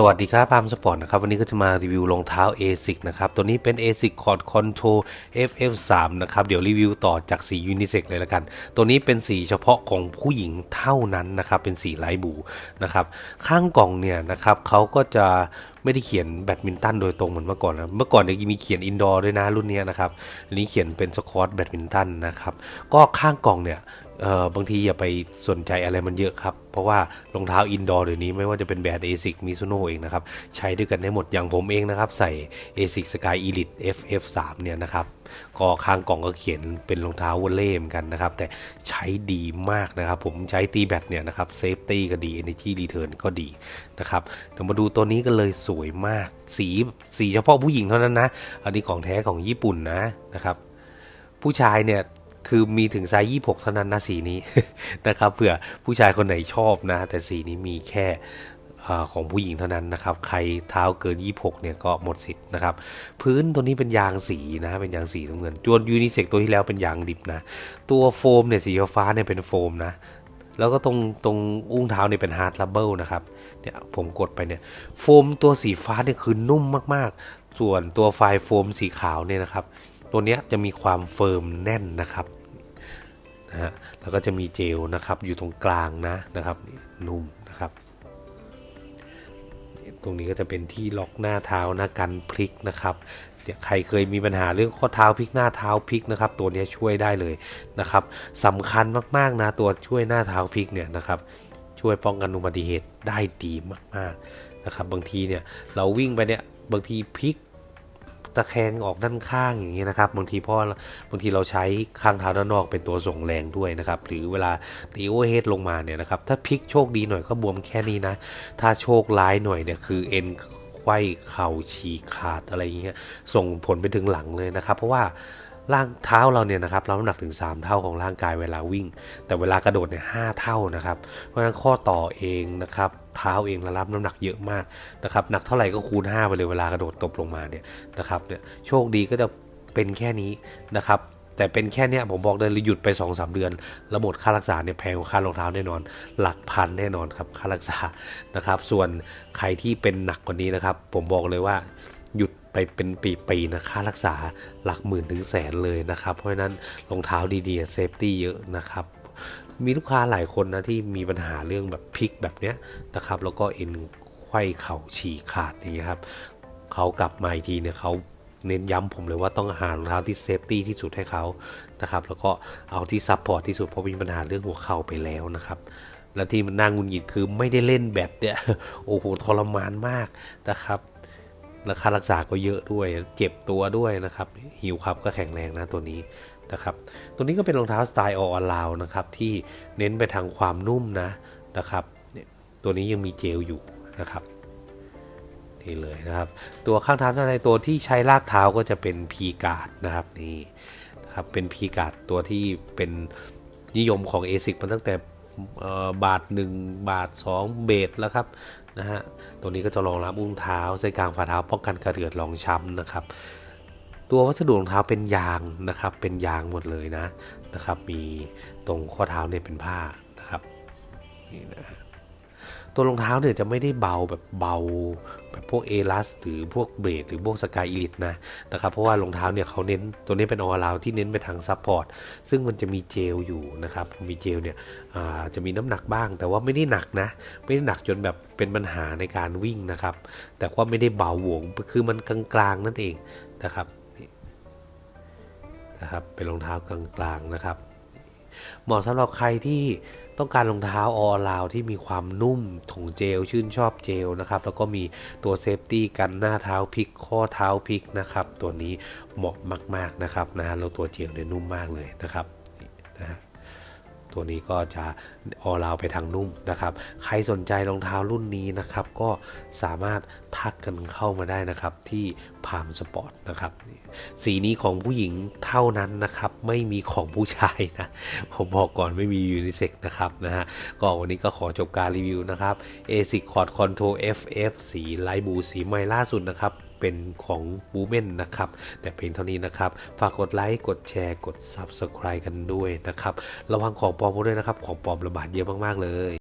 สวัสดีครับพามสปอร์ตนะครับ วันนี้ก็จะมารีวิวรองเท้า ASIC นะครับ ตัวนี้เป็น ASIC Cord Control FF3 นะครับ เดี๋ยวรีวิวต่อจากสียูนิเซ็กเลยละกัน ตัวนี้เป็นสีเฉพาะของผู้หญิงเท่านั้นนะครับ เป็นสีไลท์บูนะครับ ข้างกล่องเนี่ยนะครับเขาก็จะไม่ได้เขียนแบดมินตันโดยตรงเหมือนเมื่อก่อนนะ เมื่อก่อนเนี่ยมีเขียนอินดอร์ด้วยนะรุ่นนี้นะครับอันนี้เขียนเป็นสควอตแบดมินตันนะครับ ก็ข้างกล่องเนี่ย บางทีอย่าไปสนใจอะไรมันเยอะครับ เพราะว่ารองเท้าอินดอร์เดี๋ยวนี้ไม่ว่าจะเป็นแบรนด์ ASIC Mizuno เองนะครับ ใช้ด้วยกันได้หมดอย่างผมเองนะครับ ใส่ ASIC Sky Elite FF3 เนี่ยนะครับ ก็ข้างกล่องก็เขียนเป็นรองเท้าวอลเล่มกันนะครับ แต่ใช้ดีมากนะครับ ผมใช้ตีแบตเนี่ยนะครับเซฟตี้ก็ดี Energy Return ก็ดีนะครับเดี๋ยวมาดูตัวนี้กันเลยสวยมาก สีสีเฉพาะผู้หญิงเท่านั้นนะ อันนี้ของแท้ของญี่ปุ่นนะนะครับผู้ชายเนี่ย คือมีถึงไซส์26เท่านั้นนะสีนี้นะครับเผื่อผู้ชายคนไหนชอบนะ แต่สีนี้มีแค่ของผู้หญิงเท่านั้นนะครับ ใครเท้าเกิน 26 เนี่ยก็หมดสิทธิ์นะครับ พื้นตัวนี้เป็นยางสีนะ เป็นยางสีน้ำเงิน จวนยูนิเซ็กตัวที่แล้วเป็นยางดิบนะ ตัวโฟมเนี่ยสีฟ้าเนี่ยเป็นโฟมนะ แล้วก็ตรงตรงอุ้งเท้าเนี่ยเป็นฮาร์ดลับเบิลนะครับ เนี่ยผมกดไปเนี่ย โฟมตัวสีฟ้าเนี่ยคือนุ่มมากๆ ส่วนตัวไฟล์โฟมสีขาวเนี่ยนะครับ ตัวนี้จะมีความเฟิร์มแน่นนะครับนะฮะแล้วก็จะมีเจลนะครับอยู่ตรงกลางนะนะครับนุ่มนะครับ ตรงนี้ก็จะเป็นที่ล็อกหน้าเท้านะกันพลิกนะครับเดี๋ยวใครเคยมีปัญหาเรื่องข้อเท้าพลิกหน้าเท้าพลิกนะครับ ตัวนี้ช่วยได้เลยนะครับสำคัญมากๆนะตัวช่วยหน้าเท้าพลิกเนี่ยนะครับ ช่วยป้องกันอุบัติเหตุได้ดีมากๆนะครับ บางทีเนี่ยเราวิ่งไปเนี่ยบางทีพลิก ตะแคงออกด้านข้างอย่างเงี้ยนะครับบางทีพ่อบางทีเราใช้ข้างเท้าด้านนอกเป็นตัวส่งแรงด้วยนะครับหรือเวลาตีโอเวอร์เฮดลงมาเนี่ยนะครับถ้าพลิกโชคดีหน่อยก็บวมแค่นี้นะ ถ้าโชคร้ายหน่อยเนี่ยคือเอ็นไขว้เข่าฉีกขาดอะไรอย่างเงี้ยส่งผลไปถึงหลังเลยนะครับ เพราะว่า ร่างเท้าเราเนี่ยนะครับรับน้ำหนักถึง 3 เท่าของร่างกายเวลาวิ่ง แต่เวลากระโดดเนี่ยหเท่านะครับ เพราะฉะนั้นข้อต่อเองนะครับเท้าเองรับน้ำหนักเยอะมากนะครับหนักเท่าไหร่ก็คูณ 5 ไปเลยเวลากระโดดตบลงมาเนี่ยนะครับเนี่ยโชคดีก็จะเป็นแค่นี้นะครับแต่เป็นแค่เนี้ยผมบอกเลยหยุดไป2อสเดือนแล้วหมดค่ารักษาเนี่ยแพงกว่าค่ารองเท้าแน่นอน หลักพันแน่นอนครับค่ารักษานะครับ ส่วนใครที่เป็นหนักกว่านี้นะครับ ผมบอกเลยว่าหยุด ไปเป็นปีๆนะค่ารักษาหลักหมื่นถึงแสนเลยนะครับ เพราะฉะนั้นรองเท้าดีๆเซฟตี้เยอะนะครับมีลูกค้าหลายคนนะที่มีปัญหาเรื่องแบบพลิกแบบเนี้ยนะครับแล้วก็เอ็นไขว้เข่าฉีกขาดอย่างเงี้ยครับเขากลับมาอีกทีเนี่ยเขาเน้นย้ำผมเลยว่าต้องหารองเท้าที่เซฟตี้ที่สุดให้เขานะครับแล้วก็เอาที่ซับพอร์ตที่สุดเพราะมีปัญหาเรื่องหัวเข่าไปแล้วนะครับแล้วที่มันน่างุนหงิดคือไม่ได้เล่นแบตเนี่ยโอ้โหทรมานมากนะครับ ราคารักษาก็เยอะด้วย เจ็บตัวด้วยนะครับ หิวครับก็แข็งแรงนะตัวนี้นะครับ ตัวนี้ก็เป็นรองเท้าสไตล์ออลลาวนะครับที่เน้นไปทางความนุ่มนะนะครับ ตัวนี้ยังมีเจลอยู่นะครับนี่เลยนะครับ ตัวข้างเท้าด้านในตัวที่ใช้ลากเท้าก็จะเป็นพีการ์ดนะครับนี่นะครับเป็นพีการ์ดตัวที่เป็นนิยมของ ASIC มาตั้งแต่บาท 1 บาท 2 เบทแล้วครับ นะฮะ ตัวนี้ก็จะรองรับอุ้งเท้าเส้นกลางฝ่าเท้าป้องกันกระเดือดรองช้ำนะครับ ตัววัสดุรองเท้าเป็นยางนะครับ เป็นยางหมดเลยนะนะครับ มีตรงข้อเท้าเนี่ยเป็นผ้านะครับนี่นะ ตัวรองเท้าเนี่ยจะไม่ได้เบาแบบเบา แบบพวกเอลัสหรือพวกเบรดหรือพวกสกายอีลิทนะนะครับ เพราะว่ารองเท้าเนี่ยเขาเน้นตัวนี้เป็นออลาวที่เน้นไปทางซับพอร์ตซึ่งมันจะมีเจลอยู่นะครับ มีเจลเนี่ยจะมีน้ำหนักบ้าง แต่ว่าไม่ได้หนักนะ ไม่ได้หนักจนแบบเป็นปัญหาในการวิ่งนะครับ แต่ว่าไม่ได้เบาหวงคือมันกลางๆนั่นเองนะครับนะครับเป็นรองเท้ากลางๆนะครับ เหมาะสำหรับใครที่ต้องการรองเท้าออลาวที่มีความนุ่มถุงเจลชื่นชอบเจลนะครับ แล้วก็มีตัวเซฟตี้กันหน้าเท้าพลิก ข้อเท้าพลิกนะครับ ตัวนี้เหมาะมาก ๆ นะครับนะฮะแล้วตัวเจลเนี่ยนุ่มมากเลยนะครับนะ ตัวนี้ก็จะออลาวไปทางนุ่มนะครับ ใครสนใจรองเท้ารุ่นนี้นะครับ ก็สามารถทักกันเข้ามาได้นะครับที่พามสปอร์ตนะครับสีนี้ของผู้หญิงเท่านั้นนะครับ ไม่มีของผู้ชายนะ ผมบอกก่อนไม่มียูนิเซ็กนะครับนะฮะก็วันนี้ก็ขอจบการรีวิวนะครับ ASIC Cord Control FF สีไลท์บูสีใหม่ล่าสุดนะครับ เป็นของบูเมนนะครับ แต่เพียงเท่านี้นะครับ ฝากกดไลค์ กดแชร์ กด Subscribe กันด้วยนะครับ ระวังของปลอมด้วยนะครับ ของปลอมระบาดเยอะมาก ๆ เลย